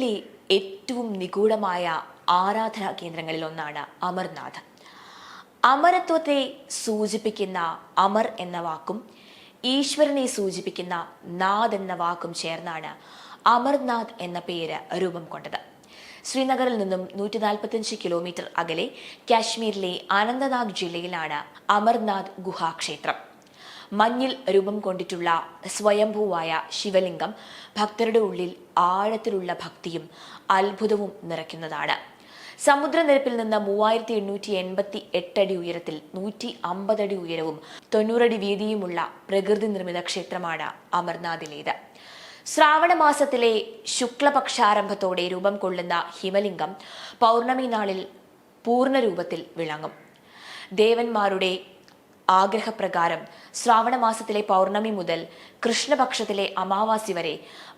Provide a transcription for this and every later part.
പ്രമുഖമായ ആരാധനാ കേന്ദ്രങ്ങളിൽ ഒന്നാണ് അമർനാഥ്. അമരത്വത്തെ സൂചിപ്പിക്കുന്ന അമർ എന്ന വാക്കും ഈശ്വരനെ സൂചിപ്പിക്കുന്ന നാഥ് എന്ന വാക്കും ചേർന്നാണ് അമർനാഥ് എന്ന പേര് രൂപം കൊണ്ടത്. ശ്രീനഗറിൽ നിന്നും നൂറ്റി നാൽപ്പത്തിയഞ്ച് കിലോമീറ്റർ അകലെ കാശ്മീരിലെ അനന്തനാഗ് ജില്ലയിലാണ് അമർനാഥ് ഗുഹാക്ഷേത്രം. മഞ്ഞിൽ രൂപം കൊണ്ടിട്ടുള്ള സ്വയംഭൂവായ ശിവലിംഗം ഭക്തരുടെ ഉള്ളിൽ ആഴത്തിലുള്ള ഭക്തിയും അത്ഭുതവും നിറയ്ക്കുന്നതാണ്. സമുദ്രനിരപ്പിൽ നിന്ന് മൂവായിരത്തി എണ്ണൂറ്റി എൺപത്തി എട്ടടി ഉയരത്തിൽ നൂറ്റി അമ്പതടി ഉയരവും തൊണ്ണൂറടി വീതിയുമുള്ള പ്രകൃതി നിർമ്മിത ക്ഷേത്രമാണ് അമർനാഥിലേത്. ശ്രാവണ മാസത്തിലെ ശുക്ലപക്ഷാരംഭത്തോടെ രൂപം കൊള്ളുന്ന ഹിമലിംഗം പൗർണമി നാളിൽ പൂർണ രൂപത്തിൽ വിളങ്ങും. ദേവന്മാരുടെ ആഗ്രഹപ്രകാരം ശ്രാവണമാസത്തിലെ പൗർണമി മുതൽ കൃഷ്ണപക്ഷത്തിലെ അമാവാസി വരെ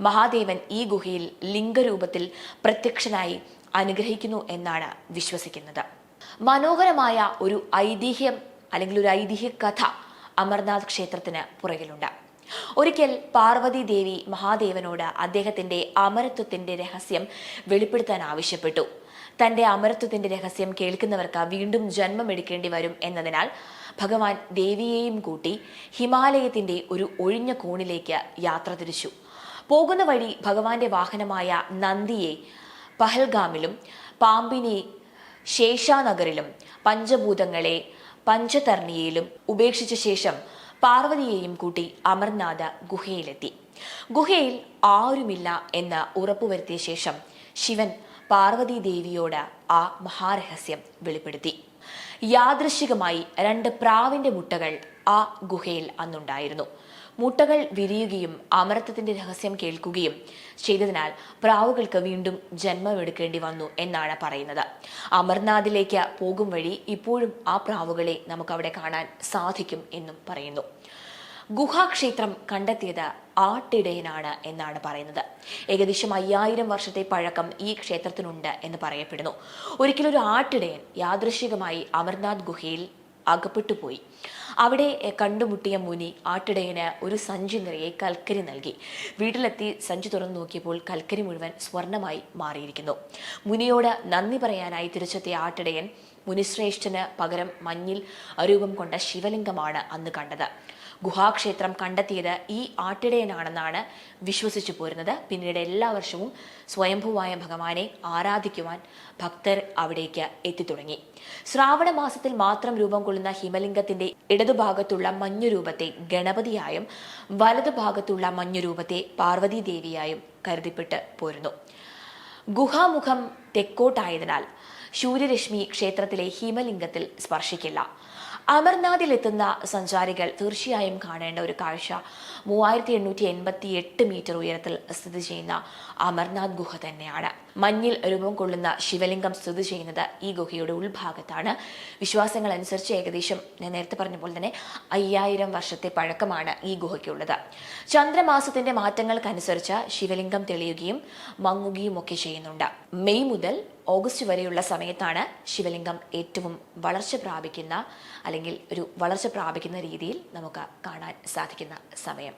മഹാദേവൻ ഈ ഗുഹയിൽ ലിംഗരൂപത്തിൽ പ്രത്യക്ഷനായി അനുഗ്രഹിക്കുന്നു എന്നാണ് വിശ്വസിക്കുന്നത്. മനോഹരമായ ഒരു ഐതിഹ്യം അല്ലെങ്കിൽ ഒരു ഐതിഹ്യ കഥ അമർനാഥ് ക്ഷേത്രത്തിന് പുറകിലുണ്ട്. ഒരിക്കൽ പാർവതി ദേവി മഹാദേവനോട് അദ്ദേഹത്തിന്റെ അമരത്വത്തിന്റെ രഹസ്യം വെളിപ്പെടുത്താൻ ആവശ്യപ്പെട്ടു. തന്റെ അമരത്വത്തിന്റെ രഹസ്യം കേൾക്കുന്നവർക്ക് വീണ്ടും ജന്മമെടുക്കേണ്ടി വരും എന്നതിനാൽ ഭഗവാൻ ദേവിയെയും കൂട്ടി ഹിമാലയത്തിന്റെ ഒരു ഒഴിഞ്ഞ കോണിലേക്ക് യാത്ര തിരിച്ചു. പോകുന്ന വഴി ഭഗവാന്റെ വാഹനമായ നന്ദിയെ പഹൽഗാമിലും പാമ്പിനെ ശേഷാനഗറിലും പഞ്ചഭൂതങ്ങളെ പഞ്ചതർണിയയിലും ഉപേക്ഷിച്ച ശേഷം പാർവതിയെയും കൂട്ടി അമർനാഥ ഗുഹയിലെത്തി. ഗുഹയിൽ ആരുമില്ല എന്ന് ഉറപ്പുവരുത്തിയ ശേഷം ശിവൻ പാർവതി ദേവിയോട് ആ മഹാരഹസ്യം വെളിപ്പെടുത്തി. യാദൃശികമായി രണ്ട് പ്രാവിന്റെ മുട്ടകൾ ആ ഗുഹയിൽ അന്നുണ്ടായിരുന്നു. മുട്ടകൾ വിരിയുകയും അമരത്വത്തിന്റെ രഹസ്യം കേൾക്കുകയും ചെയ്തതിനാൽ പ്രാവുകൾക്ക് വീണ്ടും ജന്മമെടുക്കേണ്ടി വന്നു എന്നാണ് പറയുന്നത്. അമർനാഥിലേക്ക് പോകും വഴി ഇപ്പോഴും ആ പ്രാവുകളെ നമുക്ക് അവിടെ കാണാൻ സാധിക്കും എന്നും പറയുന്നു. ഗുഹാക്ഷേത്രം കണ്ടെത്തിയത് ആട്ടിടയനാണ് എന്നാണ് പറയുന്നത്. ഏകദേശം അയ്യായിരം വർഷത്തെ പഴക്കം ഈ ക്ഷേത്രത്തിനുണ്ട് എന്ന് പറയപ്പെടുന്നു. ഒരിക്കലൊരു ആട്ടിടയൻ യാദൃശികമായി അമർനാഥ് ഗുഹയിൽ അകപ്പെട്ടുപോയി അവിടെ കണ്ടുമുട്ടിയ മുനി ആട്ടിടയന് ഒരു സഞ്ചി നിറയെ കൽക്കരി നൽകി. വീട്ടിലെത്തി സഞ്ചി തുറന്നു നോക്കിയപ്പോൾ കൽക്കരി മുഴുവൻ സ്വർണമായി മാറിയിരിക്കുന്നു. മുനിയോട് നന്ദി പറയാനായി തിരിച്ചെത്തിയ ആട്ടിടയൻ മുനിശ്രേഷ്ഠന് പകരം മഞ്ഞിൽ അരൂപം കൊണ്ട ശിവലിംഗമാണ് അന്ന് കണ്ടത്. ഗുഹാക്ഷേത്രം കണ്ടെത്തിയത് ഈ ആട്ടിടയനാണെന്നാണ് വിശ്വസിച്ചു പോരുന്നത്. പിന്നീട് എല്ലാ വർഷവും സ്വയംഭുവായ ഭഗവാനെ ആരാധിക്കുവാൻ ഭക്തർ അവിടേക്ക് എത്തിത്തുടങ്ങി. ശ്രാവണ മാസത്തിൽ മാത്രം രൂപം കൊള്ളുന്ന ഹിമലിംഗത്തിന്റെ ഇടതുഭാഗത്തുള്ള മഞ്ഞുരൂപത്തെ ഗണപതിയായും വലതുഭാഗത്തുള്ള മഞ്ഞുരൂപത്തെ പാർവതി ദേവിയായും കരുതിപ്പെട്ട് പോരുന്നു. ഗുഹാമുഖം തെക്കോട്ടായതിനാൽ സൂര്യരശ്മി ക്ഷേത്രത്തിലെ ഹിമലിംഗത്തിൽ സ്പർശിക്കില്ല. അമർനാഥിലെത്തുന്ന സഞ്ചാരികൾ തീർച്ചയായും കാണേണ്ട ഒരു കാഴ്ച. മൂവായിരത്തി എണ്ണൂറ്റി എൺപത്തി എട്ട് മീറ്റർ ഉയരത്തിൽ സ്ഥിതി ചെയ്യുന്ന അമർനാഥ് ഗുഹ തന്നെയാണ്. മഞ്ഞിൽ രൂപം കൊള്ളുന്ന ശിവലിംഗം സ്ഥിതി ചെയ്യുന്നത് ഈ ഗുഹയുടെ ഉൾഭാഗത്താണ്. വിശ്വാസങ്ങൾ അനുസരിച്ച് ഏകദേശം ഞാൻ നേരത്തെ പറഞ്ഞ പോലെ തന്നെ അയ്യായിരം വർഷത്തെ പഴക്കമാണ് ഈ ഗുഹയ്ക്കുള്ളത്. ചന്ദ്രമാസത്തിന്റെ മാറ്റങ്ങൾക്കനുസരിച്ച് ശിവലിംഗം തെളിയുകയും മങ്ങുകയും ഒക്കെ ചെയ്യുന്നുണ്ട്. മെയ് മുതൽ ഓഗസ്റ്റ് വരെയുള്ള സമയത്താണ് ശിവലിംഗം ഏറ്റവും വളർച്ച പ്രാപിക്കുന്ന അല്ലെങ്കിൽ ഒരു വളർച്ച പ്രാപിക്കുന്ന രീതിയിൽ നമുക്ക് കാണാൻ സാധിക്കുന്ന സമയം.